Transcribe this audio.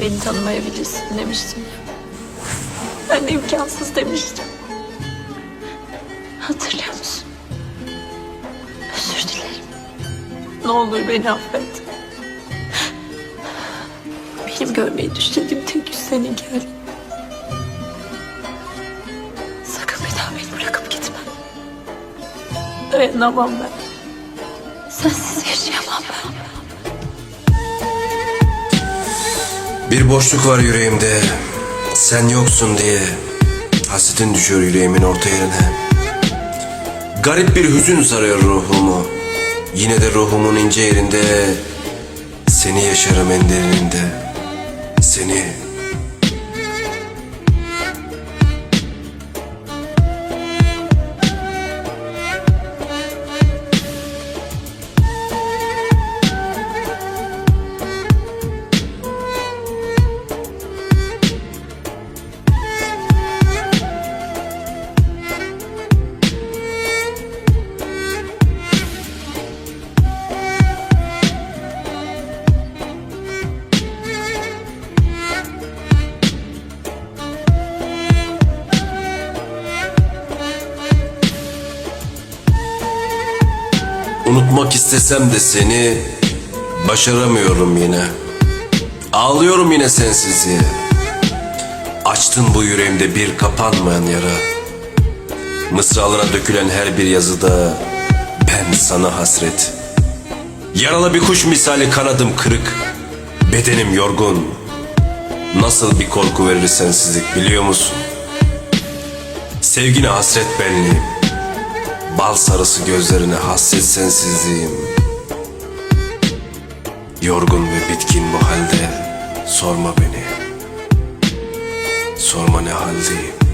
Beni tanımayabilirsin demiştim. Ben de imkansız demiştim. Hatırlıyor musun? Özür dilerim. Ne olur beni affet. Benim görmeyi düşlediğim tek yüz senin gel. Sakın bir daha beni bırakıp gitme. Dayanamam ben. Sensiz yaşayamam ben. Bir boşluk var yüreğimde. Sen yoksun diye Hasretin düşüyor yüreğimin orta yerine. Garip bir hüzün sarıyor ruhumu. Yine de ruhumun ince yerinde. Seni yaşarım en derininde. Seni Unutmak istesem de seni Başaramıyorum yine. Ağlıyorum yine sensizliğe. Açtın bu yüreğimde bir kapanmayan yara. Mısralara dökülen her bir yazıda Ben sana hasret. Yaralı bir kuş misali kanadım kırık. Bedenim yorgun. Nasıl bir korku verir sensizlik biliyor musun? Sevgine hasret benliğim Bal sarısı gözlerine hasret sensizliğim. Yorgun ve bitkin bu halde Sorma beni. Sorma ne haldeyim